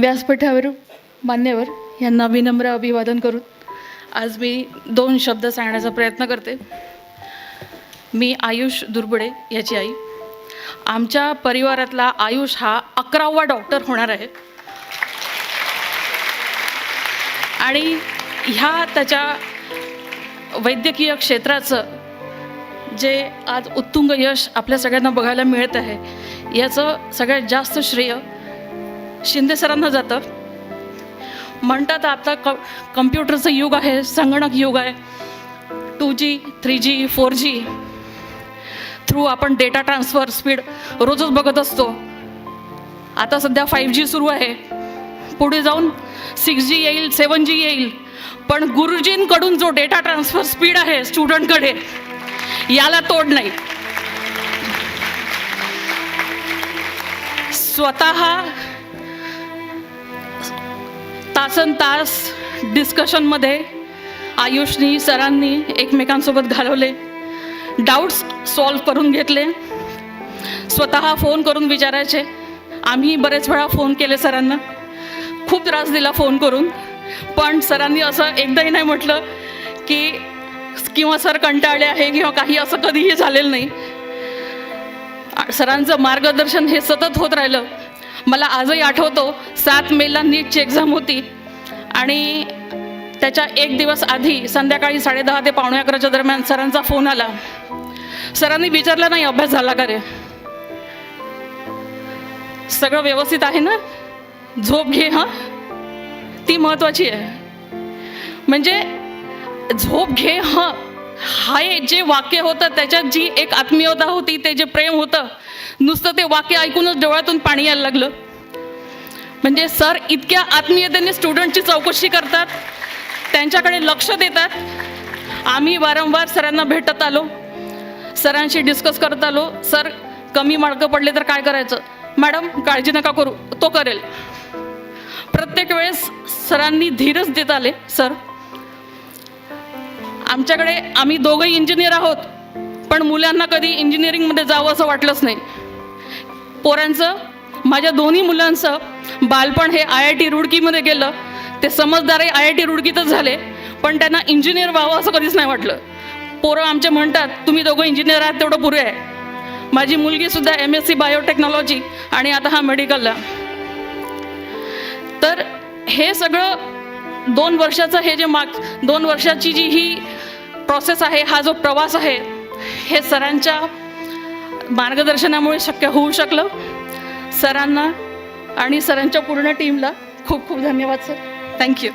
व्यासपीठावर मान्यवर यांना विनम्र अभिवादन करून आज मी दोन शब्द सांगण्याचा प्रयत्न करते. मी आयुष दुर्बडे याची आई. आमच्या परिवारातला आयुष हा अकरावा डॉक्टर होणार आहे. आणि ह्या त्याच्या वैद्यकीय क्षेत्राचं जे आज उत्तुंग यश आपल्या सगळ्यांना बघायला मिळत आहे याचं सगळ्यात जास्त श्रेय शिंदे सरांना जातं. म्हणतात आता क कम्प्युटरचं युग आहे संगणक युग आहे. Two G three G four G through आपण डेटा ट्रान्सफर स्पीड रोजच बघत असतो. आता सध्या फाईव्ह जी सुरू आहे. पुढे जाऊन सिक्स जी येईल सेवन जी येईल. पण गुरुजींकडून जो डेटा ट्रान्सफर स्पीड आहे स्टुडंटकडे याला तोड नाही. स्वतः तासन तास डिस्कशनमध्ये आयुषनी सरांनी एकमेकांसोबत घालवले. डाऊट्स सॉल्व करून घेतले. स्वतः फोन करून विचारायचे. आम्ही बरेच वेळा फोन केले सरांना. खूप त्रास दिला फोन करून. पण सरांनी असं एकदाही नाही म्हटलं की किंवा सर कंटाळले आहे किंवा काही असं कधीही झालेलं नाही. सरांचं मार्गदर्शन हे सतत होत राहिलं. मला आजही आठवतो सात मेला नीटची एक्झाम होती. आणि त्याच्या एक दिवस आधी संध्याकाळी साडेदहा ते पावणे अकराच्या दरम्यान सरांचा फोन आला. सरांनी विचारलं नाही अभ्यास झाला का रे? सगळं व्यवस्थित आहे ना? झोप घे हां? ती महत्त्वाची आहे. म्हणजे झोप घे हं? हाय जे वाक्य होतं त्याच्यात जी एक आत्मीयता होती ते जे प्रेम होतं नुसतं ते वाक्य ऐकूनच डोळ्यातून पाणी यायला लागलं. म्हणजे सर इतक्या आत्मीयतेने स्टुडंटची चौकशी करतात त्यांच्याकडे लक्ष देतात. आम्ही वारंवार सरांना भेटत आलो. सरांशी डिस्कस करत आलो. सर कमी मार्क पडले तर काय करायचं? मॅडम काळजी नका करू तो करेल. प्रत्येक वेळेस सरांनी धीरच देत आले सर. आमच्याकडे आम्ही दोघंही इंजिनियर आहोत पण मुलांना कधी इंजिनिअरिंगमध्ये जावं असं वाटलंच नाही. पोरांचं माझ्या दोन्ही मुलांचं बालपण हे आय आय टी रुडकीमध्ये गेलं. ते समजदारही आय आय टी रुडकीतच झाले पण त्यांना इंजिनियर व्हावं असं कधीच नाही वाटलं. पोरं आमचे म्हणतात तुम्ही दोघं इंजिनियर आहात तेवढं पुरे आहे. माझी मुलगीसुद्धा एम एस सी बायोटेक्नॉलॉजी आणि आता हा मेडिकलला तर हे सगळं दोन वर्षाचं हे जे माग दोन वर्षाची जी ही प्रोसेस आहे हा जो प्रवास आहे हे सरांच्या मार्गदर्शनामुळे शक्य होऊ शकलं. सरांना आणि सरांच्या पूर्ण टीमला खूप खूप धन्यवाद सर. थँक्यू